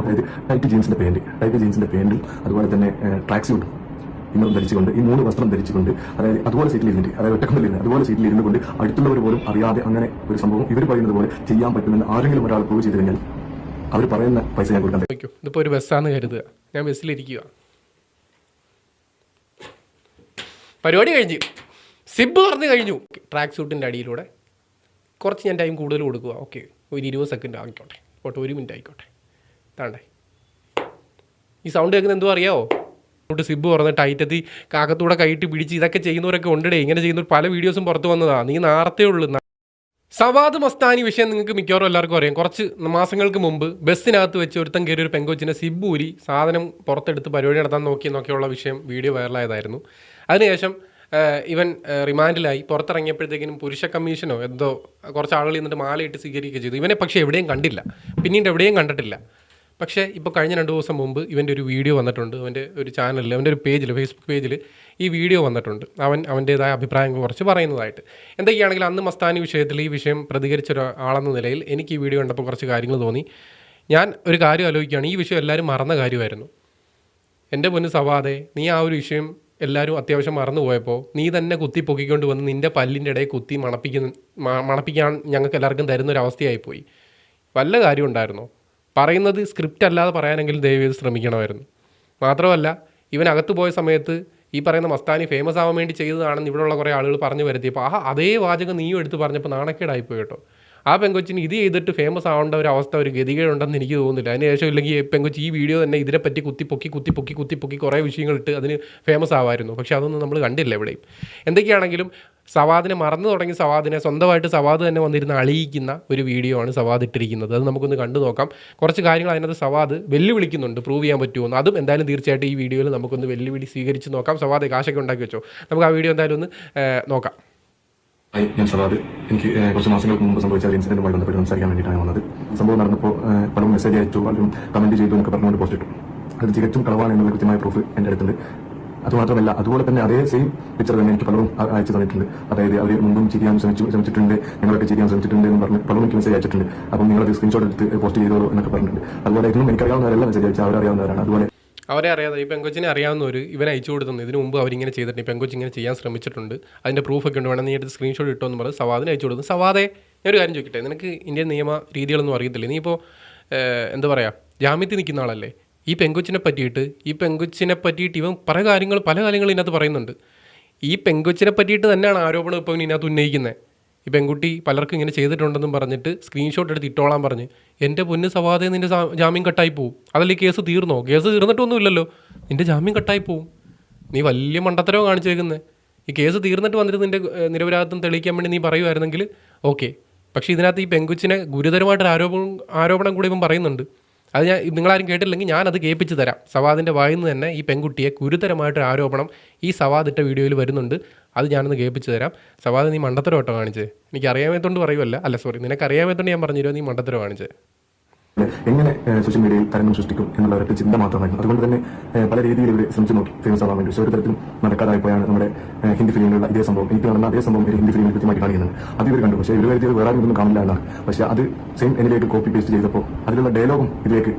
അതായത് ടൈറ്റ് ജീൻസിന്റെ pant. Tight ജീൻസിന്റെ പാന്റും അതുപോലെ തന്നെ ട്രാക്ക് സ്യൂട്ടും ഇന്നും ധരിച്ചുകൊണ്ട് ഈ മൂന്ന് വസ്ത്രം ധരിച്ചുകൊണ്ട് അതായത് അതുപോലെ സീറ്റിൽ ഇരുന്നിട്ട് അതായത് ഒറ്റക്കൊണ്ടിരുന്ന് അതുപോലെ സീറ്റിൽ ഇരുന്നു കൊണ്ട് അടുത്തുള്ളവർ പോലും അറിയാതെ അങ്ങനെ ഒരു സംഭവം ഇവർ പറയുന്നത് പോലെ ചെയ്യാൻ പറ്റുമെന്ന് ആരെങ്കിലും ഒരാൾ പ്രൂവ് ചെയ്ത് കഴിഞ്ഞാൽ അവർ പറയുന്ന പൈസ ഞാൻ കൊടുക്കാൻ വയ്ക്കും ഇതിപ്പോൾ ഒരു ബസ്സാന്ന് കരുതുക. ഞാൻ ബസ്സിലിരിക്കുക പരിപാടി കഴിഞ്ഞു. സിബ് പറഞ്ഞു കഴിഞ്ഞു. ട്രാക്ക് സൂട്ടിന്റെ അടിയിലൂടെ കുറച്ച് ഞാൻ ടൈം കൂടുതൽ കൊടുക്കുക. ഓക്കെ ഒരു ഇരുപത് സെക്കൻഡ് ആയിക്കോട്ടെ. ഓട്ടെ ഒരു മിനിറ്റ് ആയിക്കോട്ടെ. താണ്ടേ ഈ സൗണ്ട് കേൾക്കുന്നത് എന്തോ അറിയാവോ? ോട്ട് സിബ് ടൈറ്റ് ടൈറ്റത്തി കാക്കത്തൂടെ കൈയിട്ട് പിടിച്ച് ഇതൊക്കെ ചെയ്യുന്നവരൊക്കെ ഉണ്ടേ ഇങ്ങനെ ചെയ്യുന്ന പല വീഡിയോസും പുറത്തു വന്നതാണ് നീ നാർത്തേ ഉള്ളൂ. സവാദ് മസ്താനി വിഷയം നിങ്ങൾക്ക് മിക്കവാറും എല്ലാവർക്കും അറിയാം. കുറച്ച് മാസങ്ങൾക്ക് മുമ്പ് ബസ്സിനകത്ത് വെച്ച് ഒരുത്തൻ കയറി ഒരു പെങ്കൊച്ചിനെ സിബൂരി സാധനം പുറത്തെടുത്ത് പരിപാടി നടത്താൻ നോക്കി എന്നൊക്കെയുള്ള വിഷയം വീഡിയോ വൈറലായതായിരുന്നു അതിനുശേഷം ഇവൻ റിമാൻഡിലായി. പുറത്തിറങ്ങിയപ്പോഴത്തേക്കിനും പുരുഷ കമ്മീഷനോ എന്തോ കുറച്ച് ആളുകൾ എന്നിട്ട് മാലയിട്ട് സ്വീകരിക്കുകയും ചെയ്തു. ഇവനെ പക്ഷേ എവിടെയും കണ്ടില്ല. പിന്നീട് എവിടെയും കണ്ടിട്ടില്ല. പക്ഷേ ഇപ്പോൾ കഴിഞ്ഞ രണ്ട് ദിവസം മുമ്പ് ഇവന്റെ ഒരു വീഡിയോ വന്നിട്ടുണ്ട്. അവന്റെ ഒരു ചാനലിൽ അവന്റെ ഒരു പേജിൽ ഫേസ്ബുക്ക് പേജിൽ ഈ വീഡിയോ വന്നിട്ടുണ്ട്. അവൻ അവന്റേതായ അഭിപ്രായങ്ങൾ കുറച്ച് പറയുന്നതായിട്ട്. എന്തൊക്കെയാണെങ്കിലും അന്ന് മസ്താനി വിഷയത്തിൽ ഈ വിഷയം പ്രതികരിച്ച ഒരാളെന്ന നിലയിൽ എനിക്ക് ഈ വീഡിയോ കണ്ടപ്പോൾ കുറച്ച് കാര്യങ്ങൾ തോന്നി. ഞാൻ ഒരു കാര്യം ആലോചിക്കുകയാണ്. ഈ വിഷയം എല്ലാവരും മറന്ന കാര്യമായിരുന്നു. എന്റെ പൊന്ന് സവാദെ നീ ആ ഒരു വിഷയം എല്ലാവരും അത്യാവശ്യം മറന്നുപോയപ്പോൾ നീ തന്നെ കുത്തി പൊക്കിക്കൊണ്ട് വന്ന് നിന്റെ പല്ലിന്റെ ഇടയിൽ കുത്തി മണപ്പിക്കുന്ന മണപ്പിക്കാൻ ഞങ്ങൾക്ക് എല്ലാവർക്കും തരുന്നൊരവസ്ഥയായിപ്പോയി വല്ല കാര്യം ഉണ്ടായിരുന്നോ? പറയുന്നത് സ്ക്രിപ്റ്റ് അല്ലാതെ പറയാനെങ്കിലും ദയവേത് ശ്രമിക്കണമായിരുന്നു. മാത്രമല്ല ഇവൻ അകത്ത് പോയ സമയത്ത് ഈ പറയുന്ന മസ്താനി ഫേമസ് ആവാൻ വേണ്ടി ചെയ്തതാണെന്ന് ഇവിടെയുള്ള കുറേ ആളുകൾ പറഞ്ഞു വരുത്തിയപ്പോൾ ആ അതേ വാചകം നീയും എടുത്ത് പറഞ്ഞപ്പോൾ നാണക്കേടായിപ്പോയി കേട്ടോ. ആ പെങ്കൊച്ചിന് ഇത് ചെയ്തിട്ട് ഫേമസ് ആവേണ്ട ഒരു അവസ്ഥ ഒരു ഗതികേടുണ്ടെന്ന് എനിക്ക് തോന്നുന്നില്ല. അതിന് ശേഷം ഇല്ലെങ്കിൽ പെങ്കൊച്ചി ഈ വീഡിയോ തന്നെ ഇതിനെപ്പറ്റി കുത്തിപ്പൊക്കി കുത്തിപ്പൊക്കി കുത്തിപ്പൊക്കി കുറേ വിഷയങ്ങളിട്ട് അതിന് ഫേമസ് ആവായിരുന്നു. പക്ഷേ അതൊന്നും നമ്മൾ കണ്ടില്ല എവിടെയും. എന്തൊക്കെയാണെങ്കിലും സവാദിനെ മറന്നു തുടങ്ങി സവാദിനെ സ്വന്തമായിട്ട് സവാദ് തന്നെ വന്നിരുന്ന് അളിയിക്കുന്ന ഒരു വീഡിയോ ആണ് സവാദ് ഇട്ടിരിക്കുന്നത്. അത് നമുക്കൊന്ന് കണ്ടു നോക്കാം. കുറച്ച് കാര്യങ്ങൾ അതിനകത്ത് സവാദ് വെല്ലുവിളിക്കുന്നുണ്ട്. പ്രൂവ് ചെയ്യാൻ പറ്റുമോ അതും എന്തായാലും തീർച്ചയായിട്ടും ഈ വീഡിയോയിൽ നമുക്കൊന്ന് വെല്ലുവിളി സ്വീകരിച്ച് നോക്കാം. സവാദ് കാശൊക്കെ ഉണ്ടാക്കി വെച്ചോ. നമുക്ക് ആ വീഡിയോ എന്തായാലും ഒന്ന് നോക്കാം. ഹായ്, ഞാൻ സവാദ്. എനിക്ക് കുറച്ച് മാസങ്ങൾക്ക് മുമ്പ് സംഭവിച്ച ഒരു ഇൻസിഡന്റുമായി ബന്ധപ്പെട്ട് സംസാരിക്കാൻ വേണ്ടിയിട്ടാണ് വന്നത്. സംഭവം നടന്നപ്പോൾ പലരും മെസ്സേജ് അയച്ചു പലരും കമന്റ് ചെയ്തു എന്നൊക്കെ പറഞ്ഞുകൊണ്ട് പോസ്റ്റ് ഇട്ടു. അത് തികച്ചും കളവാണ് എന്നുള്ള കൃത്യമായ പ്രൂഫ് എന്റെ അടുത്തുണ്ട്. അതുമാത്രമല്ല അതുപോലെ തന്നെ അതേ സെയിം പിക്ചർ തന്നെ എനിക്ക് പലരും അയച്ചു തന്നിട്ടുണ്ട്. അതായത് അവർ മുമ്പും ചിരിയാൻ ശ്രമിച്ചു ശ്രമിച്ചിട്ടുണ്ട് ഞങ്ങളൊക്കെ ചിരിയാൻ ശ്രമിച്ചിട്ടുണ്ട് എന്ന് പറഞ്ഞ് പലരും എനിക്ക് മെസ്സേജ് അയച്ചിട്ടുണ്ട്. അപ്പം നിങ്ങളത് സ്ക്രീൻഷോട്ട് എടുത്ത് പോസ്റ്റ് ചെയ്തോളൂ എന്നൊക്കെ പറഞ്ഞിട്ടുണ്ട്. അതുപോലെ ഇതിനും എനിക്ക് അറിയാവുന്നവരെല്ലാം മെസ്സേജ് അയച്ചു അവരറിയാവുന്നവരാണ് അതുപോലെ അവരെ അറിയാതെ ഈ പെങ്കൊച്ചിനെ ഒരു ഇവൻ അയച്ചു കൊടുത്തുന്നു. ഇതിനു മുമ്പ് അവരിങ്ങനെ ചെയ്തിട്ടുണ്ട്. പെങ്കൊച്ച് ഇങ്ങനെ ചെയ്യാൻ ശ്രമിച്ചിട്ടുണ്ട്. അതിന്റെ പ്രൂഫൊക്കെ ഉണ്ട്. വേണം നീ എടുത്ത് സ്ക്രീൻഷോട്ട് ഇട്ടോ എന്ന് പറഞ്ഞ് സവാദിന് അയച്ചു കൊടുത്തു സവാദെ ഞാനൊരു കാര്യം ചോദിക്കട്ടെ? നിനക്ക് ഇന്ത്യൻ നിയമ രീതികളൊന്നും അറിയത്തില്ലേ? നീ ഇപ്പോൾ എന്താ പറയുക ജാമ്യത്തിൽ നിൽക്കുന്ന ആളല്ലേ? ഈ പെങ്കൊച്ചിനെ പറ്റിയിട്ട് ഈ പെങ്കൊച്ചിനെ പറ്റിയിട്ട് ഇവൻ പല കാര്യങ്ങൾ പല കാര്യങ്ങളും ഇതിനകത്ത് പറയുന്നുണ്ട്. ഈ പെങ്കൊച്ചിനെ പറ്റിയിട്ട് തന്നെയാണ് ആരോപണം ഇപ്പോൾ ഇതിനകത്ത് ഉന്നയിക്കുന്നത്. ഈ പെൺകുട്ടി പലർക്കും ഇങ്ങനെ ചെയ്തിട്ടുണ്ടെന്നും പറഞ്ഞിട്ട് സ്ക്രീൻഷോട്ട് എടുത്ത് ഇട്ടോളാൻ പറഞ്ഞ് എന്റെ പൊന്ന് സവാദേ നിന്റെ ജാമ്യം കട്ടായി പോവും. അതല്ല കേസ് തീർന്നോ? കേസ് തീർന്നിട്ടൊന്നുമില്ലല്ലോ. നിന്റെ ജാമ്യം കട്ടായി പോവും. നീ വലിയ മണ്ടത്തരവ് കാണിച്ചേക്കുന്നത് ഈ കേസ് തീർന്നിട്ട് വന്നിട്ട് നിന്റെ നിരപരാധിത്വം തെളിയിക്കാൻ വേണ്ടി നീ പറയുമായിരുന്നെങ്കിൽ ഓക്കെ. പക്ഷേ ഇതിനകത്ത് ഈ പെങ്കുച്ചിനെ ഗുരുതരമായിട്ടൊരു ആരോപണം ആരോപണം കൂടി ഇവൻ പറയുന്നുണ്ട്. അത് ഞാൻ നിങ്ങളാരും കേട്ടില്ലെങ്കിൽ ഞാനത് കേൾപ്പിച്ച് തരാം. സവാദിന്റെ വായിൽ നിന്ന് തന്നെ ഈ പെൺകുട്ടിയെ ഗുരുതരമായിട്ടൊരു ആരോപണം ഈ സവാദ് ഇട്ട വീഡിയോയിൽ വരുന്നുണ്ട്. അത് ഞാനൊന്ന് കേൾപ്പിച്ച് തരാം. സവാദ് നീ മണ്ടത്തരം കേട്ടോ കാണിച്ചത് എനിക്ക് അറിയാമേത്തോണ്ട് പറയുമല്ല അല്ല സോറി നിനക്ക് അറിയാമേത്തോണ്ട് ഞാൻ പറഞ്ഞിരുമോ നീ മണ്ടത്തരം കാണിച്ചത് എങ്ങനെ സോഷ്യൽ മീഡിയയിൽ തരംഗം സൃഷ്ടിക്കും എന്നുള്ള ഒരൊറ്റ ചിന്ത മാത്രമായിരുന്നു. അതുകൊണ്ട് തന്നെ പല രീതിയിൽ ഇവർ ശ്രമിച്ചു നോക്കി. ഫേമസ് ആവാൻ വേണ്ടി. ഒരു തരത്തിലും നടക്കാതായപ്പോഴാണ് നമ്മുടെ ഹിന്ദി ഫിലിമിലുള്ള ഇതേ സംഭവം. എനിക്ക് നടന്ന അതേ സംഭവം ഒരു ഹിന്ദി ഫിലിമിൽ കൃത്യമായിട്ട് കാണിക്കുന്നുണ്ട്. അത് ഇവർ കണ്ടു. പക്ഷേ ഇവർ കരുതിയത് വേറെ ഒന്നും കാണില്ല എന്നാണ്. പക്ഷേ അത് സെയിം എന്നിലേക്ക് കോപ്പി പേസ്റ്റ് ചെയ്തപ്പോൾ അതിലുള്ള ഡയലോഗും ഇതിലേക്ക്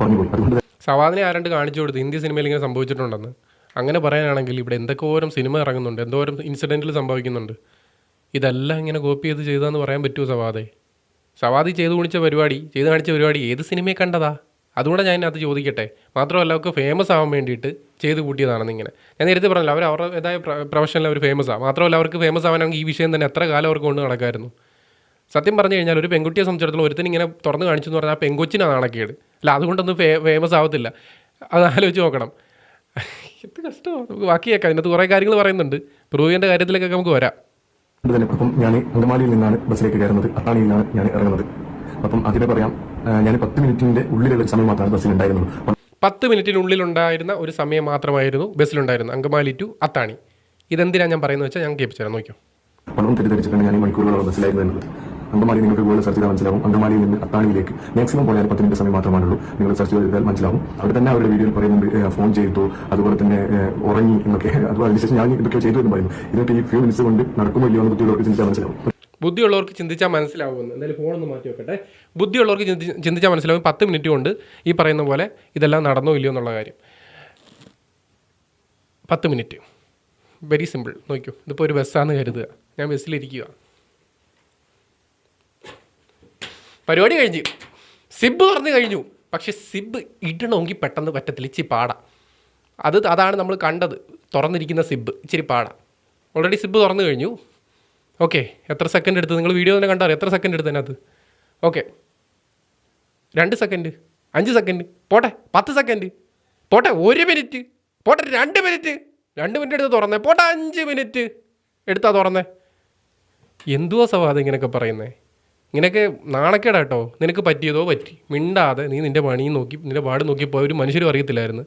പറഞ്ഞു പോയി. അതുകൊണ്ട് സവാദിനെ ആരണ്ട് കാണിച്ചു കൊടുത്ത് ഹിന്ദി സിനിമയിൽ ഇങ്ങനെ സംഭവിച്ചിട്ടുണ്ടെന്ന്? അങ്ങനെ പറയാനാണെങ്കിൽ ഇവിടെ എന്തൊക്കെയോരം സിനിമ ഇറങ്ങുന്നുണ്ട്? എന്തോരം ഇൻസിഡന്റിൽ സംഭവിക്കുന്നുണ്ട്? ഇതെല്ലാം ഇങ്ങനെ കോപ്പി ചെയ്ത് ചെയ്തതെന്ന് പറയാൻ പറ്റുമോ സവാദെ? സവാദി ചെയ്തു കുണിച്ച പരിപാടി ചെയ്തു കാണിച്ച പരിപാടി ഏത് സിനിമയെ കണ്ടതാ? അതുകൊണ്ട് ഞാൻ അത് ചോദിക്കട്ടെ. മാത്രമല്ല അവർക്ക് ഫേമസ് ആവാൻ വേണ്ടിയിട്ട് ചെയ്ത് കൂട്ടിയതാണെന്ന് ഇങ്ങനെ. ഞാൻ നേരത്തെ പറഞ്ഞല്ലോ അവർ അവരുടേതായ പ്രൊഫഷനിൽ അവർ ഫേമസ് ആണ് മാത്രമല്ല അവർക്ക് ഫേമസ് ആവാനാണെങ്കിൽ ഈ വിഷയം തന്നെ എത്ര കാലം അവർക്ക് കൊണ്ട് നടക്കായിരുന്നു. സത്യം പറഞ്ഞു കഴിഞ്ഞാൽ ഒരു പെൺകുട്ടിയെ സംബന്ധിച്ചിടത്തോളം ഒരുത്തിന് ഇങ്ങനെ തുറന്ന് കാണിച്ചു എന്ന് പറഞ്ഞാൽ ആ പെങ്കൊച്ചിനാണ് നാണക്കേട്. അല്ല അതുകൊണ്ടൊന്നും ഫേ ഫേമസ് ആവത്തില്ല. അത് ആലോചിച്ച് നോക്കണം. എത്ര കഷ്ടമാണ് നമുക്ക് ബാക്കിയേക്കാം. അതിനകത്ത് കുറേ കാര്യങ്ങൾ പറയുന്നുണ്ട്. പ്രൂവിന്റെ കാര്യത്തിലേക്കൊക്കെ നമുക്ക് വരാം. തന്നെ അപ്പം ഞാൻ അങ്കമാലിയിൽ നിന്നാണ് ബസ്സിലേക്ക് കയറുന്നത്. അത്താണിയിൽ നിന്നാണ് ഞാൻ ഇറങ്ങുന്നത്. അപ്പം അതിനെ പറയാം ഞാൻ പത്ത് മിനിറ്റിന്റെ ഉള്ളിലുള്ള സമയം മാത്രമാണ് ബസ്സിൽ ഉണ്ടായിരുന്നത്. പത്ത് മിനിറ്റിനുള്ളിൽ ഉണ്ടായിരുന്ന ഒരു സമയം മാത്രമായിരുന്നു ബസ്സിലുണ്ടായിരുന്നത് അങ്കമാലി ടു അത്താണി. ഇതെന്തിനാണ് ഞാൻ പറയുന്നത് വെച്ചാൽ ഞാൻ കേൾപ്പിച്ചു തരാം നോക്കിയോ പണം തെറ്റിദ്ധരിച്ചിട്ടാണ് ഞാൻ മണിക്കൂറുകളോളം ബസ്സിലായിരുന്നു അങ്കമാലി നിങ്ങൾക്ക് ഗൂഗിൾ സെർച്ച് ചെയ്താൽ മനസ്സിലാവും. അങ്കമാലിയിൽ നിന്ന് അത്താണിയിലേക്ക് മാക്സിമം പോയാൽ പത്ത് മിനിറ്റ് സമയം മാത്രമാണുള്ളൂ നിങ്ങൾ സെർച്ച് ചെയ്താൽ മനസ്സിലാവും. അവിടെ തന്നെ അവരുടെ വീഡിയോയിൽ പറയുന്നുണ്ട് ഫോൺ ചെയ്തു അതുപോലെ തന്നെ ഉറങ്ങി എന്നൊക്കെ. അതുപോലെ അതിനുശേഷം ഞാൻ ഇതൊക്കെ ചെയ്തു എന്ന് പറയുന്നു ഇതൊക്കെ ഈ ഫ്യൂ മിനിറ്റ്സ് കൊണ്ട് നടക്കുമോ ഇല്ലയോ എന്ന് ബുദ്ധിയുള്ളവർക്ക് ചിന്തിച്ചാൽ മനസ്സിലാവും. ബുദ്ധിയുള്ളവർക്ക് ചിന്തിച്ചാൽ മനസ്സിലാവുമെന്ന്. എന്തായാലും ഫോണൊന്ന് മാറ്റി വെക്കട്ടെ. ബുദ്ധിയുള്ളവർക്ക് ചിന്തി ചിന്തിച്ചാൽ മനസ്സിലാവും. പത്ത് മിനിറ്റ് കൊണ്ട് ഈ പറയുന്ന പോലെ ഇതെല്ലാം നടന്നോ ഇല്ലയോ എന്നുള്ള കാര്യം. പത്ത് മിനിറ്റ് വെരി സിമ്പിൾ നോക്കൂ ഇതിപ്പോൾ ഒരു ബസ്സാണെന്ന് കരുതുക. ഞാൻ ബസ്സിലിരിക്കുക പരിപാടി കഴിഞ്ഞ്. സിബ് പറഞ്ഞു കഴിഞ്ഞു. പക്ഷെ സിബ് ഇടണമെങ്കിൽ പെട്ടെന്ന് പറ്റത്തില്ല. ഇച്ചിരി പാടാ. അത് അതാണ് നമ്മൾ കണ്ടത്. തുറന്നിരിക്കുന്ന സിബ്. ഇച്ചിരി പാടാ. ഓൾറെഡി സിബ് തുറന്നു കഴിഞ്ഞു. ഓക്കെ എത്ര സെക്കൻഡ് എടുത്ത്? നിങ്ങൾ വീഡിയോ തന്നെ കണ്ടോ എത്ര സെക്കൻഡ് എടുത്ത് അത് ഓക്കെ രണ്ട് സെക്കൻഡ് അഞ്ച് സെക്കൻഡ് പോട്ടെ. പത്ത് സെക്കൻഡ് പോട്ടെ. ഒരു മിനിറ്റ് പോട്ടെ. രണ്ട് മിനിറ്റ് രണ്ട് മിനിറ്റ് എടുത്ത് തുറന്നേ. പോട്ടെ. അഞ്ച് മിനിറ്റ് എടുത്താ തുറന്നേ. എന്തുവാ സവാദം ഇങ്ങനെയൊക്കെ പറയുന്നേ? ഇങ്ങനെയൊക്കെ നാണക്കേടാ കേട്ടോ. നിനക്ക് പറ്റിയതോ പറ്റി. മിണ്ടാതെ നീ നിന്റെ പണി നോക്കി നിന്റെ പാട് നോക്കിയപ്പോൾ ഒരു മനുഷ്യരും അറിയത്തില്ലായിരുന്നു.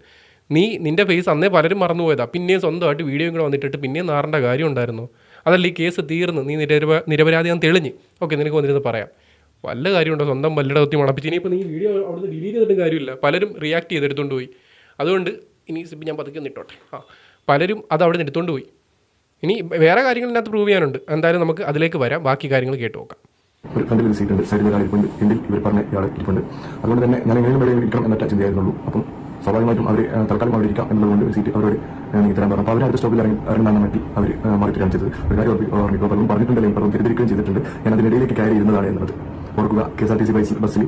നീ നിന്റെ ഫേസ് അന്നേ പലരും മറന്നുപോയതാ. പിന്നെയും സ്വന്തമായിട്ട് വീഡിയോ കൂടെ വന്നിട്ടിട്ട് പിന്നെയും നാറേണ്ട കാര്യം ഉണ്ടായിരുന്നു. അതല്ല ഈ കേസ് തീർന്ന് നീ നിരപ നിരപരാധിയാൻ തെളിഞ്ഞ്. ഓക്കെ നിനക്ക് വന്നിരുന്ന് പറയാം. വല്ല കാര്യമുണ്ടോ? സ്വന്തം വല്ലയുടെ കുത്തി മണപ്പിച്ച്. ഇനിയിപ്പോൾ നീ വീഡിയോ അവിടുന്ന് ഡിലീറ്റ് ചെയ്തിട്ടും കാര്യമില്ല. പലരും റിയാക്ട് ചെയ്തെടുത്തോണ്ട് പോയി. അതുകൊണ്ട് ഇനി സിബി ഞാൻ പതുക്കെ നിട്ടോട്ടെ ആ പലരും അത് അവിടെ നിന്ന് എടുത്തുകൊണ്ട് പോയി. ഇനി വേറെ കാര്യങ്ങൾ ഇതിനകത്ത് പ്രൂവ് ചെയ്യാനുണ്ട്. എന്തായാലും നമുക്ക് അതിലേക്ക് വരാം. ബാക്കി കാര്യങ്ങൾ കേട്ട് നോക്കാം. ഒരു ഫ്രണ്ടിൽ ഒരു സീറ്റ് ഉണ്ട്. സൈഡിൽ ഒരാൾ ഇരിപ്പുണ്ട്. എന്തിൽ ഇവർ പറഞ്ഞ ഇയാൾ ഇരിപ്പുണ്ട്. അതുകൊണ്ട് തന്നെ ഞാൻ എങ്ങനെയും ഇവിടെ ഇരിക്കണം എന്നൊറ്റ ചിന്തയായിരുന്നുള്ളൂ. അപ്പം സ്വാഭാവികമായിട്ടും അവർ തൽക്കാലം അവിടെ ഇരിക്കാം എന്നുള്ളതുകൊണ്ട് ഒരു സീറ്റ് അവരോട് നീക്കി തരാൻ പറഞ്ഞു. അവർ അടുത്ത സ്റ്റോപ്പിൽ ഇറങ്ങി ഇറങ്ങാൻ വേണ്ടി അവർ മാറ്റി കാണിച്ചത് ഒരു കാര്യം ഓർമ്മിക്കുക പലരും പറഞ്ഞിട്ടുണ്ടെങ്കിൽ പലരും തിരിതിരിക്കുകയും ചെയ്തിട്ടുണ്ട്. ഞാൻ അതിനിടയിലേക്ക് കയറി ഇരുന്നതാണ് എന്നത് ഓർക്കുക K S R T C bus ബസ്സിൽ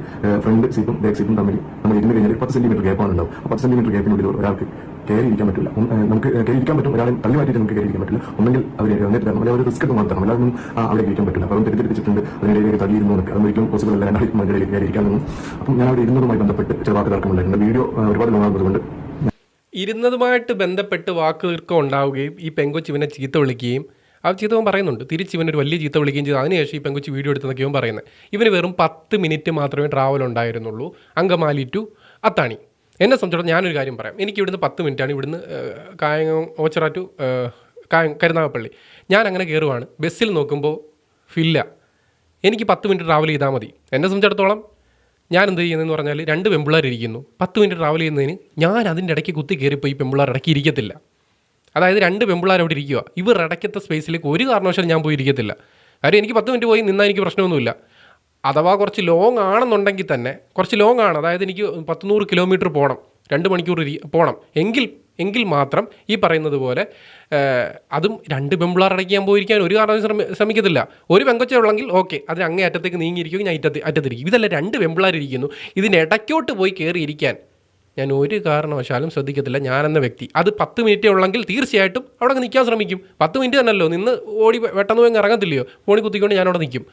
ഫ്രണ്ട് സീറ്റും ബാക്ക് സീറ്റും തമ്മിൽ നമ്മൾ ഇരുന്ന് കഴിഞ്ഞാൽ പത്ത് സെന്റിമീറ്റർ ഗ്യാപ്പാണ് ഉണ്ടാവും പത്ത് സെന്റിമീറ്റർ ഗ്യാപ്പിനുള്ളിൽ ഒരാൾക്ക് കയറി ഇരിക്കാൻ പറ്റില്ല നമുക്ക് കയറി ഇരിക്കാൻ പറ്റും. ഒരാളെ തള്ളി മാറ്റിയിട്ട് നമുക്ക് കയറി പറ്റില്ല. ഒന്നെങ്കിൽ അവർ വന്നിട്ട് തരണം. അല്ലെങ്കിൽ അവർ റിസ്ക് എടുത്ത് മാത്രം ആ, അവിടെ ഇരിക്കാൻ പറ്റില്ല. അപ്പം തെറ്റിദ്ധരിച്ചിട്ടുണ്ട്. അതിനിടയിലേക്ക് തള്ളിയിരുന്നു എന്നൊക്കെ. അതൊരിക്കലും പോസിബിൾ അല്ല. രണ്ടാളും അതിനിടയിലേക്ക് കയറി ഇരിക്കാനൊന്നും അപ്പം ഞാൻ അവിടെ ഇരുന്നതുമായി ബന്ധപ്പെട്ട് ചില വാക്ക് തർക്കമുണ്ടായിരുന്നു വീഡിയോ ഒരുപാട് ലോങ് ആകുന്നതുകൊണ്ട് ഇരുന്നതുമായിട്ട് ബന്ധപ്പെട്ട് വാക്കുകൾക്ക് ഉണ്ടാവുകയും ഈ പെങ്കൊച്ച് ഇവനെ ചീത്ത വിളിക്കുകയും ആ ചീത്ത അവൻ പറയുന്നുണ്ട്. തിരിച്ച് ഇവനൊരു വലിയ ചീത്ത വിളിക്കുകയും ചെയ്തു. അതിനുശേഷം ഈ പെങ്കൊച്ച് വീഡിയോ എടുത്തെന്നൊക്കെ ഇവൻ പറയുന്നത്. ഇവന് വെറും പത്ത് മിനിറ്റ് മാത്രമേ ട്രാവൽ ഉണ്ടായിരുന്നുള്ളൂ. അങ്കമാലി ടു അത്താണി. എന്നെ സംബന്ധിച്ചിടത്തോളം ഞാനൊരു കാര്യം പറയാം. എനിക്ക് ഇവിടുന്ന് പത്ത് മിനിറ്റാണ് ഇവിടുന്ന് കായങ്ങ ഓച്ചറ ടു കായ കരുനാഗപ്പള്ളി. ഞാൻ അങ്ങനെ കയറുവാണ് ബസ്സിൽ നോക്കുമ്പോൾ ഫില്ല. എനിക്ക് പത്ത് മിനിറ്റ് ട്രാവൽ ചെയ്താൽ മതി. എന്നെ സംബന്ധിച്ചിടത്തോളം ഞാൻ എന്ത് ചെയ്യുന്നതെന്ന് പറഞ്ഞാൽ രണ്ട് പെമ്പിള്ളേരിരിക്കുന്നു പത്ത് മിനിറ്റ് ട്രാവൽ ചെയ്യുന്നതിന് ഞാൻ അതിന്റെ ഇടയ്ക്ക് കുത്തി കയറിപ്പോയി പോയി പെമ്പിള്ളേർ ഇടയ്ക്ക് ഇരിക്കത്തില്ല. അതായത് രണ്ട് പെമ്പിള്ളേർ അവിടെ ഇരിക്കുക ഇവർ ഇടയ്ക്കത്തെ സ്പേസിലേക്ക് ഒരു കാരണവശാലും ഞാൻ പോയി ഇരിക്കത്തില്ല കാര്യം എനിക്ക് പത്ത് മിനിറ്റ് പോയി നിന്നാൽ എനിക്ക് പ്രശ്നമൊന്നുമില്ല. അഥവാ കുറച്ച് ലോങ് ആണെന്നുണ്ടെങ്കിൽ തന്നെ കുറച്ച് ലോങ് ആണ്. അതായത് എനിക്ക് പത്തുനൂറ് കിലോമീറ്റർ പോകണം രണ്ട് മണിക്കൂർ പോകണം എങ്കിൽ എങ്കിൽ മാത്രം ഈ പറയുന്നത് പോലെ അതും രണ്ട് പെമ്പിളാർ അടയ്ക്കാൻ പോയിരിക്കാൻ ഒരു കാരണം ശ്രമി ശ്രമിക്കത്തില്ല. ഒരു പെങ്കൊച്ചുള്ളെങ്കിൽ ഓക്കെ അതിന് അങ്ങേ അറ്റത്തേക്ക് നീങ്ങിയിരിക്കും ഞാൻ ഇറ്റത്ത് അറ്റത്തിരിക്കും. ഇതല്ല രണ്ട് പെമ്പിളാരിരിക്കുന്നു ഇതിന്റെ ഇടയ്ക്കോട്ട് പോയി കയറിയിരിക്കാൻ ഞാൻ ഒരു കാരണവശാലും ശ്രദ്ധിക്കത്തില്ല. ഞാനെന്ന വ്യക്തി. അത് പത്ത് മിനിറ്റ് ഉള്ളെങ്കിൽ തീർച്ചയായിട്ടും അവിടെ നിൽക്കാൻ ശ്രമിക്കും. പത്ത് മിനിറ്റ് തന്നെയല്ലോ. നിന്ന് ഓടി പെട്ടെന്ന് പോയി ഇറങ്ങത്തില്ലയോ? ഫോണിൽ കുത്തിക്കൊണ്ട് ഞാൻ അവിടെ നിൽക്കും.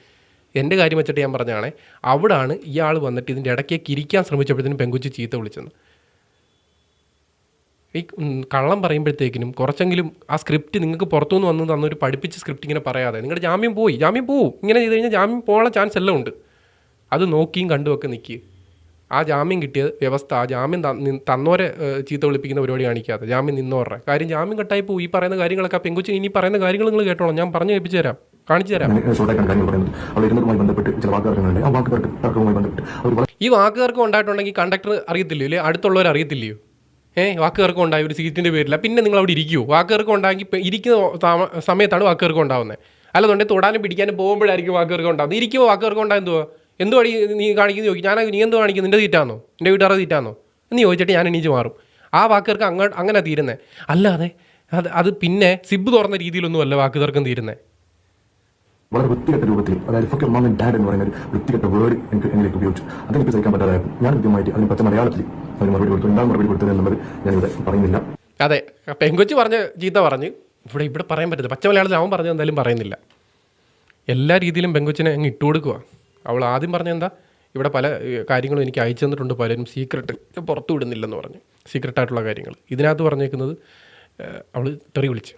എന്റെ കാര്യം വെച്ചിട്ട് ഞാൻ പറഞ്ഞാണേ അവിടാണ് ഇയാൾ വന്നിട്ട് ഇതിന്റെ ഇടയ്ക്കേക്ക് ഇരിക്കാൻ ശ്രമിച്ചപ്പോഴത്തേനും പെങ്കുച്ചി ചീത്ത വിളിച്ചെന്ന് ഈ കള്ളം പറയുമ്പോഴത്തേക്കിനും കുറച്ചെങ്കിലും ആ സ്ക്രിപ്റ്റ് നിങ്ങൾക്ക് പുറത്തുനിന്ന് വന്ന് തന്നൊരു പഠിപ്പിച്ച സ്ക്രിപ്റ്റ് ഇങ്ങനെ പറയാതെ നിങ്ങളുടെ ജാമ്യം പോയി ജാമ്യം പോവും ഇങ്ങനെ ചെയ്ത് കഴിഞ്ഞാൽ ജാമ്യം പോകാനുള്ള ചാൻസ് എല്ലാം ഉണ്ട്. അത് നോക്കിയും കണ്ടുമൊക്കെ നിൽക്കുക ആ ജാമ്യം കിട്ടിയ വ്യവസ്ഥ ആ ജാമ്യം തന്നോരെ ചീത്ത വിളിപ്പിക്കുന്ന പരിപാടി കാണിക്കാതെ ജാമ്യം നിന്നോറെ കാര്യം ജാമ്യം കട്ടായി പോയി ഈ പറയുന്ന കാര്യങ്ങളൊക്കെ ആ ഇനി പറയുന്ന കാര്യങ്ങൾ നിങ്ങൾ കേട്ടോളാം ഞാൻ പറഞ്ഞു കേൾപ്പിച്ചു തരാം. കാണിച്ചു തരാം. വാക്ക് വാക്ക് ഈ വാക്കുകാർക്കും ഉണ്ടായിട്ടുണ്ടെങ്കിൽ കണ്ടക്ടർ അറിയത്തില്ലയോ? അല്ലെ അടുത്തുള്ളവർ അറിയത്തില്ലയോ? ഏ വാക്കുകാർക്കും ഉണ്ടായി ഒരു സീറ്റിന്റെ പേരില്ല പിന്നെ നിങ്ങൾ അവിടെ ഇരിക്കുമോ വാക്കുകൾക്ക് ഉണ്ടാക്കി ഇരിക്കുന്ന സമയത്താണ് വാക്കുകൾക്ക് ഉണ്ടാവുന്നത് അല്ലാതെ തൊടാനും പിടിക്കാനും പോകുമ്പോഴായിരിക്കും വാക്കുകൾക്ക് ഉണ്ടാകുന്നത് ഇരിക്കുമോ ഉണ്ടാകും എന്തുവാ? എന്തുവാ വഴി നീ കാണിക്കുന്നത് ചോദിക്കും. ഞാൻ നീ എന്ത് കാണിക്കുന്നത് നിന്റെ തീറ്റാന്നോ എന്റെ വീട്ടുകാരുടെ തീറ്റാന്നോ എന്ന് ചോദിച്ചിട്ട് ഞാൻ എണീച്ച് മാറും. ആ വാക്കുകാർക്ക് അങ്ങോട്ട് അങ്ങനെ തീരുന്നത് അല്ലാതെ അത് അത് പിന്നെ സിബ് തുറന്ന രീതിയിലൊന്നും അല്ല വാക്ക് തർക്കം തീരുന്നത് വളരെ വൃത്തികെട്ട രൂപത്തിൽ അതായത് ഫക്ക് മാമൻ ഡാഡ് എന്ന് പറയുന്ന ഒരു വൃത്തികെട്ട വേർഡ് എനിക്ക് എന്നിലേക്ക് ഉപയോഗിച്ചു. അതെനിക്ക് സഹിക്കാൻ പറ്റാതായിരുന്നു ഞാൻ കൃത്യമായിട്ട് അതിന് പച്ച മലയാളത്തിൽ അതിന് മറുപടി കൊടുത്തു. എന്താണ് മറുപടി കൊടുത്തത് എന്നുള്ളത് ഞാനിവിടെ പറയുന്നില്ല. അതെ പെങ്കൊച്ചു പറഞ്ഞ ചീത്ത പറഞ്ഞ് ഇവിടെ ഇവിടെ പറയാൻ പറ്റില്ല പച്ച മലയാളത്തിൽ അവൻ പറഞ്ഞു എന്തായാലും പറയുന്നില്ല. എല്ലാ രീതിയിലും പെങ്കൊച്ചിനെ അങ്ങ് ഇട്ടു കൊടുക്കുക അവൾ ആദ്യം പറഞ്ഞ എന്താ? ഇവിടെ പല കാര്യങ്ങളും എനിക്ക് അയച്ചു തന്നിട്ടുണ്ട്. പലരും സീക്രട്ട് പുറത്തു വിടുന്നില്ലെന്ന് പറഞ്ഞു. സീക്രട്ടായിട്ടുള്ള കാര്യങ്ങൾ. ഇതിനകത്ത് പറഞ്ഞേക്കുന്നത് അവൾ തെറി വിളിച്ച്.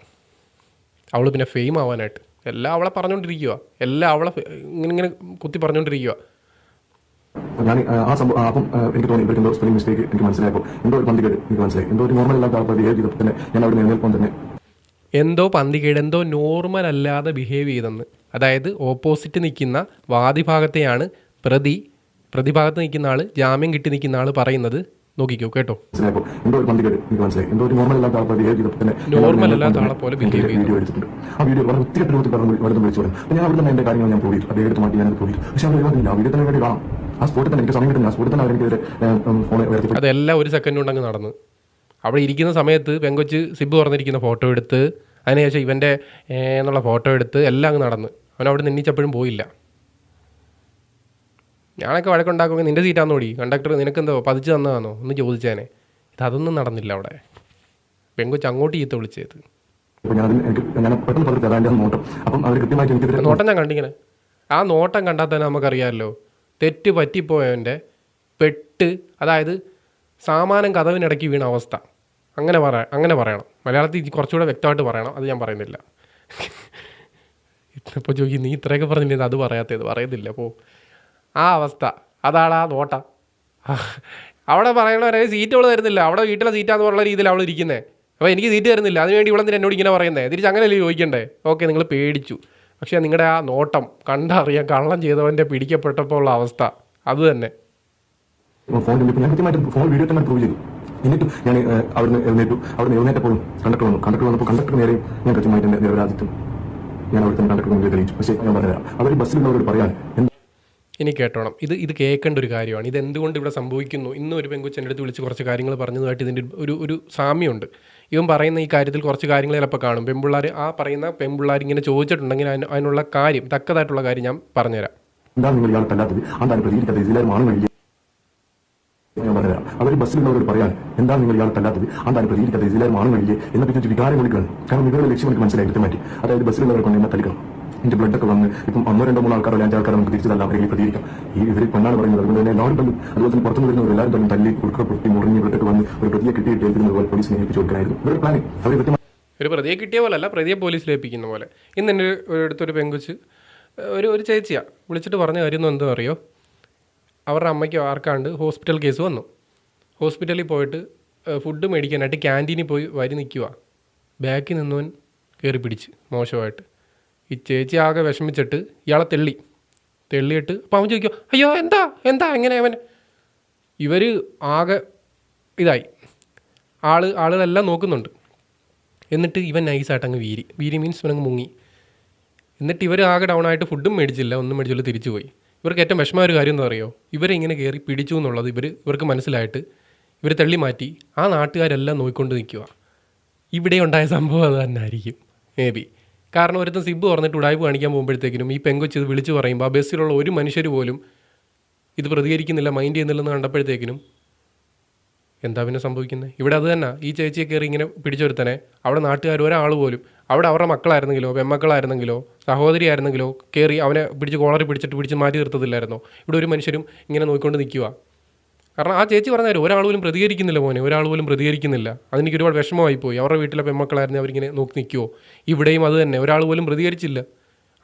അവൾ പിന്നെ ഫെയിം ആവാനായിട്ട് എല്ലാം അവളെ പറഞ്ഞുകൊണ്ടിരിക്കുക എല്ലാം അവളെ ഇങ്ങനെ ഇങ്ങനെ കുത്തി പറഞ്ഞുകൊണ്ടിരിക്കുക ഞാൻ ആ, സംഭവം അപ്പം എനിക്ക് തോന്നി ഇവർക്ക് എന്തോ സ്പെല്ലിംഗ് മിസ്റ്റേക്ക് എനിക്ക് മനസ്സിലായപ്പോൾ. എന്തോ ഒരു പന്തികേട് എനിക്ക് മനസ്സിലായി. എന്തോ ഒരു നോർമൽ അല്ലാത്ത ആൾ ബിഹേവ് ചെയ്തപ്പോൾ തന്നെ ഞാൻ അവിടെ എഴുന്നേൽപ്പം തന്നെ എന്തോ പന്തികേട് എന്തോ നോർമൽ അല്ലാതെ ബിഹേവ് ചെയ്തെന്ന്. അതായത് ഓപ്പോസിറ്റ് നിൽക്കുന്ന വാദിഭാഗത്തെയാണ് പ്രതി. പ്രതിഭാഗത്ത് നിൽക്കുന്ന ആൾ ജാമ്യം കിട്ടി നിൽക്കുന്ന ആൾ പറയുന്നത് നോക്കിക്കോ കേട്ടോ. മനസ്സിലായപ്പോൾ എന്തോ ഒരു പന്തികേട് എനിക്ക് മനസ്സിലായി. എന്തോ ഒരു നോർമൽ അല്ലാത്ത ആൾക്കാർ ബിഹേവ് ചെയ്തപ്പോൾ തന്നെ Normal അല്ലാത്ത ആളെ പോലെ. വീഡിയോ എടുത്തിട്ടുണ്ട്. ആ വീഡിയോ വളരെ ഒത്തിരി രൂപത്തിൽ പറഞ്ഞു വരുന്ന വിളിച്ചു ഞാൻ അവിടെ തന്നെ എന്റെ കാര്യങ്ങൾ ഞാൻ പോയി അദ്ദേഹം എടുത്ത് മാറ്റി ഞാനത് പക്ഷേ ആ വീഡിയോ തന്നെ വേണ്ടി കാണാം. ആ സ്പോട്ടിൽ തന്നെ എനിക്ക് സമയം കിട്ടുന്നില്ല. ആ സ്പോട്ടിൽ തന്നെ അവരെനിക്കെതിരെ ഫോൺ ഉയർത്തി അതെല്ലാം ഒരു സെക്കൻഡ് കൊണ്ടങ്ങ് നടന്നു. അവിടെ ഇരിക്കുന്ന സമയത്ത് പെങ്കൊച്ച് സിബ് പറഞ്ഞിരിക്കുന്ന ഫോട്ടോ എടുത്ത് അതിനുശേഷം ഇവന്റെ എന്നുള്ള ഫോട്ടോ എടുത്ത് എല്ലാം അങ്ങ് നടന്ന്. അവൻ അവിടെ നിന്നിച്ചപ്പോഴും പോയില്ല. ഞാനൊക്കെ വഴക്കുണ്ടാക്കുമെങ്കിൽ നിന്റെ സീറ്റാന്ന് ഓടി. കണ്ടക്ടർ നിനക്കെന്തോ പതിച്ച് തന്നതാണോ ഒന്ന് ചോദിച്ചേനെ. ഇത് അതൊന്നും നടന്നില്ല അവിടെ. പെങ്കൊച്ച് അങ്ങോട്ട് ചീത്ത വിളിച്ചത്. നോട്ടം. ഞാൻ കണ്ടിങ്ങനെ. ആ നോട്ടം കണ്ടാൽ തന്നെ നമുക്കറിയാമല്ലോ തെറ്റ് പറ്റിപ്പോയവന്റെ പെട്ട് അതായത് സാമാനം കഥവിനിടയ്ക്ക് വീണ അവസ്ഥ. അങ്ങനെ പറ അങ്ങനെ പറയണം. മലയാളത്തിൽ കുറച്ചുകൂടെ വ്യക്തമായിട്ട് പറയണം. അത് ഞാൻ പറയുന്നില്ല. ഇപ്പോൾ ചോദിക്കും നീ ഇത്രയൊക്കെ പറഞ്ഞില്ല? അത് പറയാത്തത്. പറയുന്നില്ല അപ്പോൾ ആ അവസ്ഥ. അതാണ് ആ നോട്ടം അവിടെ പറയണവരെ സീറ്റ് അവൾ തരുന്നില്ല. അവിടെ വീട്ടിലെ സീറ്റാന്ന് പറഞ്ഞ രീതിയിൽ അവൾ ഇരിക്കുന്നത് അപ്പോൾ എനിക്ക് സീറ്റ് തരുന്നില്ല. അതിനുവേണ്ടി ഇവിടെ എന്നോട് ഇങ്ങനെ പറയുന്നത് തിരിച്ച് അങ്ങനെയല്ലേ ചോദിക്കണ്ടേ? ഓക്കെ നിങ്ങൾ പേടിച്ചു. പക്ഷേ നിങ്ങളുടെ ആ നോട്ടം കണ്ടറിയാൻ കള്ളം ചെയ്തവന്റെ പിടിക്കപ്പെട്ടപ്പോൾ ഉള്ള അവസ്ഥ അത് തന്നെ. ഫോൺ ഞാൻ പ്രൂവ് ചെയ്തു. എന്നിട്ടും ഞാൻ അവിടുന്ന് എഴുന്നേറ്റു. അവിടുന്ന് എഴുന്നേറ്റപ്പോഴും കണ്ടക്ടർ വന്നു. കണ്ടക്ടർ വന്നപ്പോൾ കണ്ടക്ടർ നേരെയും ഞാൻ കൃത്യമായിട്ട് എന്റെ നിരപരാധിത്വം ഞാൻ അവിടുത്തെ കണ്ടക്ടർ മുന്നിൽ തെളിയിച്ചു. പക്ഷേ ഞാൻ പറഞ്ഞുതരാം. അവർ ബസ്സിലുള്ളവരോട് പറയാൻ ഇനി കേട്ടോണം. ഇത് ഇത് കേൾക്കേണ്ട ഒരു കാര്യമാണ്. ഇത് എന്തുകൊണ്ട് ഇവിടെ സംഭവിക്കുന്നു? ഇന്ന് ഒരു പെങ്കുച്ചന്റെ അടുത്ത് വിളിച്ച് കുറച്ച് കാര്യങ്ങൾ പറഞ്ഞതുമായിട്ട് ഇതിന്റെ ഒരു ഒരു സാമ്യമുണ്ട്. ഇവൻ പറയുന്ന ഈ കാര്യത്തിൽ കുറച്ച് കാര്യങ്ങൾ ചിലപ്പോൾ കാണും. പെൺപിള്ളാർ ആ പറയുന്ന പെൺപിള്ളാർ ഇങ്ങനെ ചോദിച്ചിട്ടുണ്ടെങ്കിൽ അതിന് അതിനുള്ള കാര്യം തക്കതായിട്ടുള്ള കാര്യം ഞാൻ പറഞ്ഞുതരാം. എന്താണ് നിങ്ങൾ ഇയാൾ തല്ലാത്തത്? എന്താണ് പ്രതികരിക്കാത്തത് ഇതിലാരും ആണ് ഞാൻ പറഞ്ഞുതരാം. അവർ ബസ്സിലുള്ളവരോട് പറയാൻ എന്താണ് നിങ്ങൾ ഇയാൾ തല്ലാത്തത്? അതാണ് പ്രതികരിക്കാത്ത വഴിയെ. എന്നെ പറ്റി വികാരം കൊടുക്കുകയാണ് കാരണം നിങ്ങളുടെ ലക്ഷ്യം എനിക്ക് മനസ്സിലായി മാറ്റി അതായത് ബസ്സിലുള്ളവരെ കൊണ്ട് എന്നെ തലിക്കണം എന്റെ ബ്ലഡ് ഒക്കെ വന്ന് ഇപ്പം ഒന്നോ രണ്ടോ മൂന്നോ ആൾക്കാരോ അഞ്ച് ആൾക്കാരോ നമുക്ക് തിരിച്ചു തല്ലാം അല്ലെങ്കിൽ പ്രതികരിക്കാം. ഈ ഇവർ പെണ്ണാണ് പറയുന്നത്. അതുകൊണ്ട് തന്നെ എല്ലാവരും തല്ലും. അതുപോലെ തന്നെ പുറത്തുനിന്ന് വരുന്നവർ എല്ലാവരും തല്ലും. തല്ലി കുടുക്ക പൊട്ടി മുറിഞ്ഞ് ഇവിടേക്ക് വന്ന് ഒരു പ്രതിയെ കിട്ടിയിട്ട് ഏൽപ്പിക്കുന്നത് പോലെ പോലീസിനെ ഏൽപ്പിച്ചു കൊടുക്കാനായിരുന്നു. ഇവരുടെ പ്ലാനിങ് അവർ കൃത്യമായി ഒരു പ്രതിയെ കിട്ടിയ പോലെ അല്ല പ്രതിയെ പോലീസിൽ ഏൽപ്പിക്കുന്ന പോലെ. ഇന്ന് എന്റെ ഒരു അടുത്തൊരു പെങ്കുച്ച് ഒരു ഒരു ചേച്ചിയാ. വിളിച്ചിട്ട് പറഞ്ഞ കാര്യം ഒന്നും എന്തോ അറിയോ? അവരുടെ അമ്മയ്ക്ക് ആർക്കാണ്ട് ഹോസ്പിറ്റൽ കേസ് വന്നു. ഹോസ്പിറ്റലിൽ പോയിട്ട് ഫുഡ് മേടിക്കാനായിട്ട് ക്യാന്റീനിൽ പോയി വരി നിൽക്കുക ബാക്കിൽ നിന്നവൻ കയറി പിടിച്ച് മോശമായിട്ട്. ഈ ചേച്ചി ആകെ വിഷമിച്ചിട്ട് ഇയാളെ തെള്ളി. തെള്ളിയിട്ട് അപ്പോൾ അവൻ ചോദിക്കും അയ്യോ എന്താ? എന്താ എങ്ങനെ അവൻ ഇവർ ആകെ ഇതായി. ആൾ ആളുകളെല്ലാം നോക്കുന്നുണ്ട്. എന്നിട്ട് ഇവൻ നൈസായിട്ട് അങ്ങ് വീരി. വീരി മീൻസ് ഇവനങ്ങ് മുങ്ങി. എന്നിട്ട് ഇവർ ആകെ ഡൗൺ ആയിട്ട് ഫുഡും മേടിച്ചില്ല ഒന്നും മേടിച്ചില്ല തിരിച്ചു പോയി. ഇവർക്ക് ഏറ്റവും വിഷമമായ ഒരു കാര്യം എന്താ പറയുമോ ഇവരെ ഇങ്ങനെ കയറി പിടിച്ചു എന്നുള്ളത് ഇവർ ഇവർക്ക് മനസ്സിലായിട്ട് ഇവർ തള്ളി മാറ്റി ആ നാട്ടുകാരെല്ലാം നോക്കിക്കൊണ്ട് നിൽക്കുക ഇവിടെ ഉണ്ടായ സംഭവം അത് തന്നെ ആയിരിക്കും മേ ബി കാരണം ഒരുത്തൻ സിബ് പറഞ്ഞിട്ട് ഉടായ്പ് കാണിക്കാൻ പോകുമ്പോഴത്തേക്കിനും ഈ പെങ്കൊച്ച് ഇത് വിളിച്ചു പറയുമ്പോൾ ആ ബസ്സിലുള്ള ഒരു മനുഷ്യർ പോലും ഇത് പ്രതികരിക്കുന്നില്ല മൈൻഡ് ചെയ്യുന്നില്ലെന്ന് കണ്ടപ്പോഴത്തേക്കിനും എന്താ പിന്നെ സംഭവിക്കുന്നത് ഇവിടെ അത് തന്നെ. ഈ ചേച്ചിയെ കയറി ഇങ്ങനെ പിടിച്ചൊരുത്തനെ അവിടെ നാട്ടുകാർ ഒരാൾ പോലും അവിടെ അവരുടെ മക്കളായിരുന്നെങ്കിലോ പെമ്മക്കളായിരുന്നെങ്കിലോ സഹോദരി ആയിരുന്നെങ്കിലോ കയറി അവനെ പിടിച്ച് കോളറി പിടിച്ചിട്ട് പിടിച്ച് മാറ്റി നിർത്തത്തില്ലായിരുന്നോ? ഇവിടെ ഒരു മനുഷ്യരും ഇങ്ങനെ നോക്കിക്കൊണ്ട് നിൽക്കുക കാരണം ആ ചേച്ചി പറഞ്ഞ കാര്യം ഒരാൾ പോലും പ്രതികരിക്കുന്നില്ല മോനെ ഒരാൾ പോലും പ്രതികരിക്കുന്നില്ല. അതെനിക്ക് ഒരുപാട് വിഷമമായി പോയി. അവരുടെ വീട്ടിലെ പെമ്മക്കളായിരുന്നു അവരിങ്ങനെ നോക്കി നിൽക്കുമോ ഇവിടെയും അത് തന്നെ. ഒരാൾ പോലും പ്രതികരിച്ചില്ല.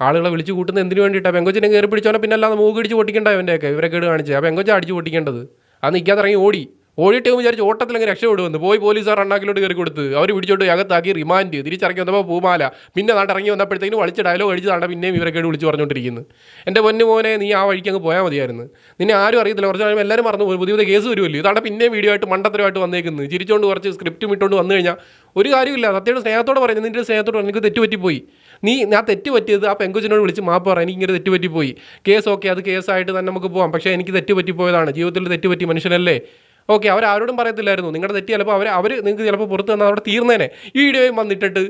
ആളുകളെ വിളിച്ചു കൂട്ടുന്നത് എന്തിനു വേണ്ടിയിട്ടാണ് പെങ്കൊച്ചിനെ കയറി പിടിച്ചോനെ പിന്നെ അല്ലാതെ മൂക്ക് ഇടിച്ച് പൊട്ടിക്കേണ്ട ഇവരെ കേട് കാണിച്ചത് ആ പെങ്കൊച്ച അടിച്ച് പൊട്ടിക്കേണ്ടത്. അത് നിൽക്കാതെ ഇറങ്ങി ഓടി. ഓടിയിട്ട് വിചാരിച്ച് ഓട്ടത്തിൽ അങ്ങ് രക്ഷപ്പെടുമെന്ന് പോയി പോലീസുകാർ അണ്ണാക്കിലോട്ട് കയറി കൊടുത്ത്. അവർ പിടിച്ചോട്ട് അകത്താക്കി റിമാൻഡ് തിരിച്ചിറങ്ങി വന്നപ്പോൾ പൂമാല. പിന്നെ നാട്ട് ഇറങ്ങി വന്നപ്പോഴത്തേക്കും വളിച്ച ഡയലോഗ് അടിച്ചതാണ് പിന്നെയും ഇവരെ കേട് വിളിച്ച് പറഞ്ഞുകൊണ്ടിരിക്കുന്നത് എന്റെ പൊന്നു മോനെ നീ ആ വഴിക്ക് അങ്ങ് പോയാൽ മതിയായിരുന്നു. നിന്നെ ആരും അറിയത്തില്ല. കുറച്ച് കഴിയുമ്പോൾ എല്ലാവരും മറന്നു പോകും പുതിയ പുതിയ കേസ് വരുമല്ലോ. ഇതാണ് പിന്നെ വീഡിയോ ആയിട്ട് മണ്ടത്തരമായിട്ട് വന്നേക്കുന്നത്. ചിരിച്ചുകൊണ്ട് കുറച്ച് സ്ക്രിപ്റ്റും ഇട്ടുകൊണ്ട് വന്നു കഴിഞ്ഞാൽ ഒരു കാര്യമില്ല സത്യയുടെ സ്നേഹത്തോടെ പറയുന്നത് നിന്റെ സ്നേഹത്തോട് എനിക്ക് തെറ്റുപറ്റിപ്പോയി. നീ ഞാൻ തെറ്റ് പറ്റിയത് ആ പെങ്കുച്ചിനോട് വിളിച്ച് മാപ്പ് പറ. എനിക്ക് ഇങ്ങനെ തെറ്റുപറ്റിപ്പോയി. കേസ് ഓക്കെ അത് കേസായിട്ട് തന്നെ നമുക്ക് പോകാം പക്ഷേ എനിക്ക് തെറ്റുപറ്റിപ്പോയതാണ്. ജീവിതത്തിൽ തെറ്റുപറ്റി മനുഷ്യനല്ലേ? ഓക്കെ അവർ ആരോടും പറയത്തില്ലായിരുന്നു. നിങ്ങളുടെ തെറ്റ് ചിലപ്പോൾ അവർ അവർ നിങ്ങൾക്ക് ചിലപ്പോൾ പുറത്ത് തന്നാൽ അവിടെ തീർന്നേനെ. ഈ വീഡിയോയും വന്നിട്ടിട്ട്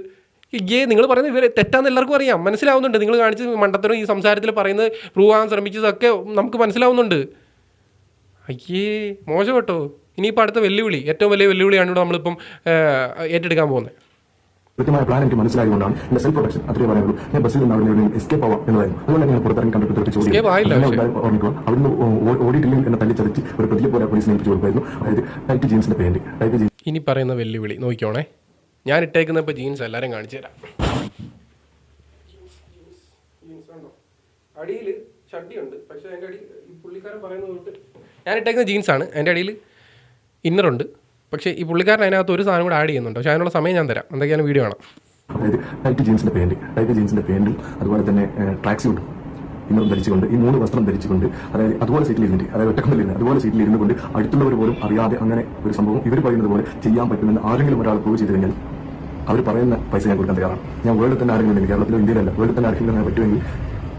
ഇയ്യേ നിങ്ങൾ പറയുന്നത് ഇവർ തെറ്റാന്ന് എല്ലാവർക്കും അറിയാം. മനസ്സിലാവുന്നുണ്ട്. നിങ്ങൾ കാണിച്ച് മണ്ടത്തരം ഈ സംസാരത്തിൽ പറയുന്നത് പ്രൂവ് ആകാൻ ശ്രമിച്ചതൊക്കെ നമുക്ക് മനസ്സിലാവുന്നുണ്ട്. അയ്യേ മോശം കേട്ടോ. ഇനിയിപ്പോൾ അടുത്ത വെല്ലുവിളി ഏറ്റവും വലിയ വെല്ലുവിളിയാണ് ഇവിടെ നമ്മളിപ്പം ഏറ്റെടുക്കാൻ പോകുന്നത്. കൃത്യമായ പ്ലാൻ എനിക്ക് മനസ്സിലായതുകൊണ്ടാണ് എന്റെ സെൽഫ് പ്രൊട്ടക്ഷൻ അത്രേ പറയുള്ളൂ. ഞാൻ ബസ്സിൽ നിന്ന് അവിടെ എസ്കേപ്പ് ആവാം എന്നതായിരുന്നു അതുകൊണ്ട് ഞാൻ പുറത്തിറങ്ങി കണ്ടിട്ട്. ഉണ്ടായി ഓർമ്മിക്കുക. അവിടുന്ന് ഓടിയിട്ടില്ലെങ്കിൽ എന്നെ തല്ലി ചതച്ച് ഒരു പ്രതിയെ പോലെ പോലീസിനെ ഏൽപ്പിച്ചു കൊടുക്കായിരുന്നു അതായത് ടൈറ്റ് ജീൻസിന്റെ പേര് ടൈറ്റ് ജീൻസ് ഇനി പറയുന്ന വെല്ലുവിളി നോക്കിക്കോണേ. ഞാൻ ഇട്ടേക്കുന്ന ഇപ്പോൾ ജീൻസ് എല്ലാവരും കാണിച്ചു തരാം. അടിയിൽ ഷഡ്ഡിയുണ്ട് പക്ഷേ എന്റെ അടി ഈ പുള്ളിക്കാരൻ പറയുന്നത് തൊട്ട് ഞാൻ ഇട്ടേക്കുന്ന ജീൻസാണ് എന്റെ അടിയിൽ ഇന്നറുണ്ട് പക്ഷേ ഈ പുള്ളിക്കാരൻ അതിനകത്ത് ഒരു സാധനം കൂടെ ആഡ് ചെയ്യുന്നുണ്ട്. പക്ഷേ അതിനുള്ള സമയം ഞാൻ തരാം. എന്തൊക്കെയാണ് വീഡിയോ അതായത് ടൈറ്റ് ജീൻസിന്റെ പാന്റ് ടൈറ്റ് ജീൻസിന്റെ പാന്റും അതുപോലെ തന്നെ ട്രാക്ക് ഉണ്ട് ഇന്നും ധരിച്ചുകൊണ്ട് ഈ മൂന്ന് വസ്ത്രം ധരിച്ചുകൊണ്ട് അതായത് അതുപോലെ സീറ്റിൽ ഇരുന്നിട്ട് അതായത് ഒറ്റക്കൊണ്ടിരുന്ന് അതുപോലെ സീറ്റിൽ ഇരുന്നു കൊണ്ട് അടുത്തുള്ളവർ പോലും അറിയാതെ അങ്ങനെ ഒരു സംഭവം ഇവർ പറയുന്നത് പോലെ ചെയ്യാൻ പറ്റുമെന്ന് ആരെങ്കിലും ഒരാൾ പ്രൂവ് ചെയ്ത് കഴിഞ്ഞാൽ അവർ പറയുന്ന പൈസ ഞാൻ കൊടുക്കാൻ തയ്യാറാണ്. ഞാൻ വേൾഡിൽ തന്നെ ആരെങ്കിലും കേരളത്തിലോ ഇന്ത്യയിലല്ല വേൾഡിൽ തന്നെ ആരെങ്കിലും പറ്റുമെങ്കിൽ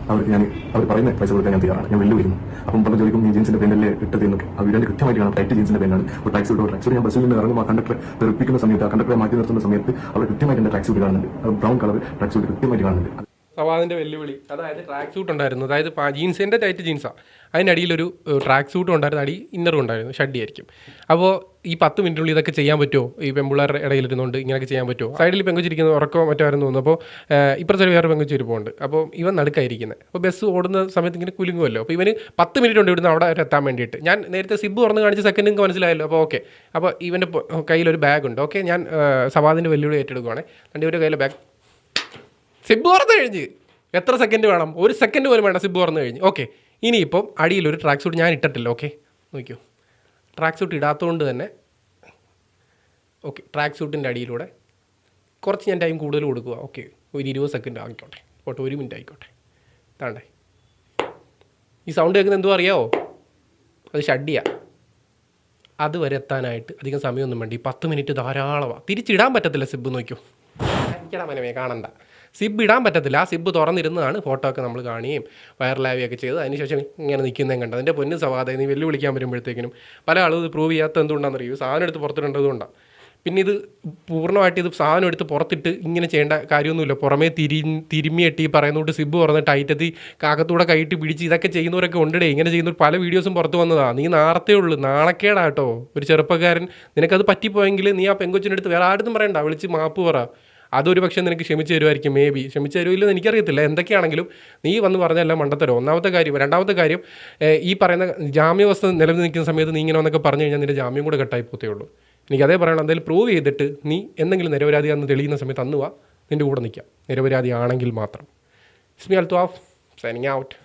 അവർക്ക് ഞാൻ അവർ പറയുന്ന പൈസ കൊടുക്കാൻ ഞാൻ തയ്യാറാണ്. ഞാൻ വെല്ലുവിളിക്കുന്നു. അപ്പം പല ചോദിക്കും ഈ ജീൻസിന്റെ പേനല്ലേ ഇട്ടത് എന്നൊക്കെ. ആ വീടിന്റെ കൃത്യമായിട്ട് കാണാം. ടൈറ്റ് ജീൻസിന്റെ പേനാണ് ഒരു ടാക്സി സൂട്ട് ടാക്സി ഞാൻ ബസ്സിൽ നിന്ന് ഇറങ്ങുമ്പോൾ കണ്ടക്ടർ തെറിപ്പിക്കുന്ന സമയത്ത് ആ കണ്ടക്ടറെ മാറ്റി നിർത്തുന്ന സമയത്ത് അവർ കൃത്യമായിട്ട് എന്റെ ടാക്സി കാണുന്നുണ്ട്. ബ്രൗൺ കളർ ടാക്സി കൃത്യമായിട്ട് കാണുന്നുണ്ട്. സവാദിന്റെ വെല്ലുവിളി. അതായത് ട്രാക്ക് സൂട്ട് ഉണ്ടായിരുന്നു. അതായത് ജീൻസിന്റെ ടൈറ്റ് ജീൻസാണ് അതിനടിയിലൊരു ട്രാക്ക് സൂട്ടും ഉണ്ടായിരുന്നു. അടി ഇന്നറും ഉണ്ടായിരുന്നു. ഷഡ്ഡി ആയിരിക്കും. അപ്പോൾ ഈ പത്ത് മിനിറ്റിനുള്ളിൽ ഇതൊക്കെ ചെയ്യാൻ പറ്റുമോ? ഈ പെമ്പിള്ളേരുടെ ഇടയിലിരുന്നുകൊണ്ട് ഇങ്ങനെയൊക്കെ ചെയ്യാൻ പറ്റുമോ? സൈഡിൽ പെങ്കുച്ചിരിക്കുന്ന ഉറക്കമോ മറ്റോ ആയിരുന്നു തോന്നുന്നു? അപ്പോൾ ഇപ്പുറത്തെ വേറെ പെങ്കുച്ചി ഇരിപ്പുണ്ട് അപ്പോൾ ഇവൻ നടുക്കായിരിക്കുന്നത് അപ്പോൾ ബസ് ഓടുന്ന സമയത്ത് ഇങ്ങനെ കുലുങ്ങുമല്ലോ അപ്പോൾ ഇവന് പത്ത് മിനിറ്റ് ഉണ്ട് ഇവിടുന്ന് അവിടെ എത്താൻ വേണ്ടിയിട്ട്. ഞാൻ നേരത്തെ സിബ് തുറന്ന് കാണിച്ച സെക്കൻഡ് നിങ്ങൾക്ക് മനസ്സിലായല്ലോ. അപ്പോൾ ഓക്കെ അപ്പോൾ ഇവന്റെ കയ്യിലൊരു ബാഗ് ഉണ്ട്. ഓക്കെ ഞാൻ സവാദിന്റെ വെല്ലുവിളി ഏറ്റെടുക്കുവാണ്. രണ്ട് ഇവരുടെ കയ്യിലെ ബാഗ് സിബ് തുറന്നു കഴിഞ്ഞ്. എത്ര സെക്കൻഡ് വേണം? ഒരു സെക്കൻഡ് പോലും വേണം സിബ് തുറന്നു കഴിഞ്ഞ്. ഓക്കെ ഇനിയിപ്പം അടിയിലൊരു ട്രാക്ക് സൂട്ട് ഞാൻ ഇട്ടിട്ടില്ല. ഓക്കെ നോക്കിയോ? ട്രാക്ക് സൂട്ട് ഇടാത്തതുകൊണ്ട് തന്നെ. ഓക്കെ ട്രാക്ക് സൂട്ടിന്റെ അടിയിലൂടെ കുറച്ച് ഞാൻ ടൈം കൂടുതൽ കൊടുക്കുക. ഓക്കെ ഒരു ഇരുപത് സെക്കൻഡ് ആയിക്കോട്ടെ. ഓട്ടെ ഒരു മിനിറ്റ് ആയിക്കോട്ടെ. താണ്ടേ ഈ സൗണ്ട് കേൾക്കുന്നത് എന്തോ അറിയാവോ? അത് ഷഡ്ഡിയാ. അതുവരെ എത്താനായിട്ട് അധികം സമയമൊന്നും വേണ്ട. ഈ പത്ത് മിനിറ്റ് ധാരാളമാണ് തിരിച്ചിടാൻ പറ്റത്തില്ല സിബ് നോക്കിയോ? എനിക്കടാ മനമേ കാണണ്ട. സിബ് ഇടാൻ പറ്റത്തില്ല. ആ സിബ് തുറന്നിരുന്നതാണ് ഫോട്ടോ ഒക്കെ നമ്മൾ കാണുകയും വൈറലാവുകയൊക്കെ ചെയ്ത് അതിനുശേഷം ഇങ്ങനെ നിൽക്കുന്നതും കണ്ടത്. അതിന്റെ പൊന്ന് സവാദ നീ വെല്ലുവിളിക്കാൻ വരുമ്പോഴത്തേക്കിനും പല ആളും ഇത് പ്രൂവ് ചെയ്യാത്ത എന്തുകൊണ്ടാണെന്നറിയൂ? സാധനം എടുത്ത് പുറത്തിടേണ്ടതുകൊണ്ടാണ് പിന്നെ ഇത് പൂർണമായിട്ട് ഇത് സാധനം എടുത്ത് പുറത്തിട്ട് ഇങ്ങനെ ചെയ്യേണ്ട കാര്യമൊന്നുമില്ല. പുറമേ തിരി തിരുമ്മിയെട്ടി പറയുന്നതുകൊണ്ട് സിബ് തുറന്ന് ടൈറ്റത്തി കാക്കത്തൂടെ കൈയിട്ട് പിടിച്ച് ഇതൊക്കെ ചെയ്യുന്നവരൊക്കെ ഉണ്ടേ ഇങ്ങനെ ചെയ്യുന്നവർ പല വീഡിയോസും പുറത്ത് വന്നതാണ് നീ നാർത്തേ ഉള്ളൂ. നാണക്കേടാട്ടോ. ഒരു ചെറുപ്പക്കാരൻ നിനക്കത് പറ്റിപ്പോയെങ്കിൽ നീ ആ പെങ്കൊച്ചിന്റെ വേറെ ആരും പറയണ്ട. വിളിച്ച് മാപ്പ് പറ. അതൊരു പക്ഷേ നിനക്ക് ക്ഷമിച്ചു തരുമായിരിക്കും മേ ബി ക്ഷമിച്ചു തരുമില്ലെന്ന് എനിക്കറിയത്തില്ല. എന്തൊക്കെയാണെങ്കിലും നീ വന്ന് പറഞ്ഞല്ല മണ്ടത്തരോ ഒന്നാമത്തെ കാര്യം രണ്ടാമത്തെ കാര്യം ഈ പറയുന്ന ജാമ്യവസ്ഥ നിലനിൽക്കുന്ന നിൽക്കുന്ന സമയത്ത് നീ ഇങ്ങനെ വന്നൊക്കെ പറഞ്ഞു കഴിഞ്ഞാൽ നിന്റെ ജാമ്യം കൂടെ കട്ടായി പോത്തേ ഉള്ളൂ എനിക്ക് അതേ പറയണം എന്തായാലും പ്രൂവ് ചെയ്തിട്ട് നീ എന്തെങ്കിലും നിരപരാധിയാണെന്ന് തെളിയുന്ന സമയത്ത് അന്ന് വാ നിന്റെ കൂടെ നിൽക്കാം. നിരപരാധി ആണെങ്കിൽ മാത്രം. ഇസ്മി അൽത്വാഫ് സൈനിങ് ഔട്ട്